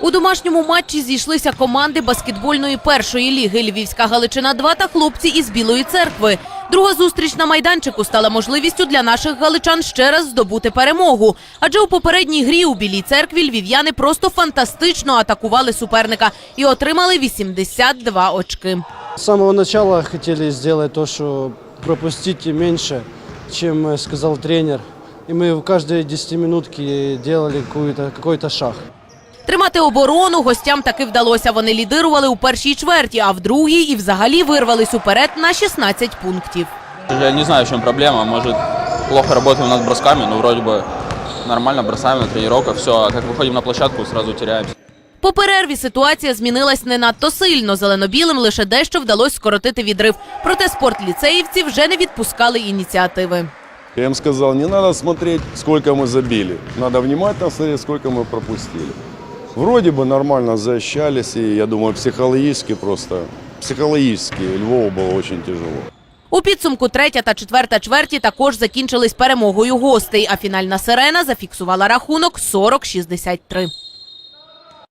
У домашньому матчі зійшлися команди баскетбольної першої ліги Львівська Галичина 2 та хлопці із Білої церкви. Друга зустріч на майданчику стала можливістю для наших галичан ще раз здобути перемогу. Адже у попередній грі у Білій церкві львів'яни просто фантастично атакували суперника і отримали 82 очки. С самого начала хотели сделать то, что пропустить меньше, чем э, сказал тренер. И мы в каждой 10 минутке делали какой-то шаг. Тримати оборону гостям таки вдалося. Вони лідирували у першій чверті, а в другій і взагалі вирвались уперед на 16 пунктів. Я не знаю, в чем проблема. Может, плохо работаем над бросками, но вроде бы нормально бросаем на тренировках. Все, а как выходим на площадку, сразу теряемся. По перерві ситуація змінилась не надто сильно. Зеленобілим лише дещо вдалося скоротити відрив. Проте спортліцеївці вже не відпускали ініціативи. Я им сказал, не надо смотреть, сколько мы забили. Надо внимательно смотреть, сколько мы пропустили. Вроде бы нормально защищались, и я думаю, психологически просто, психологически Львову было очень тяжело. У підсумку третя та четверта чверті також закінчились перемогою гостей, а фінальна сирена зафіксувала рахунок 40-63.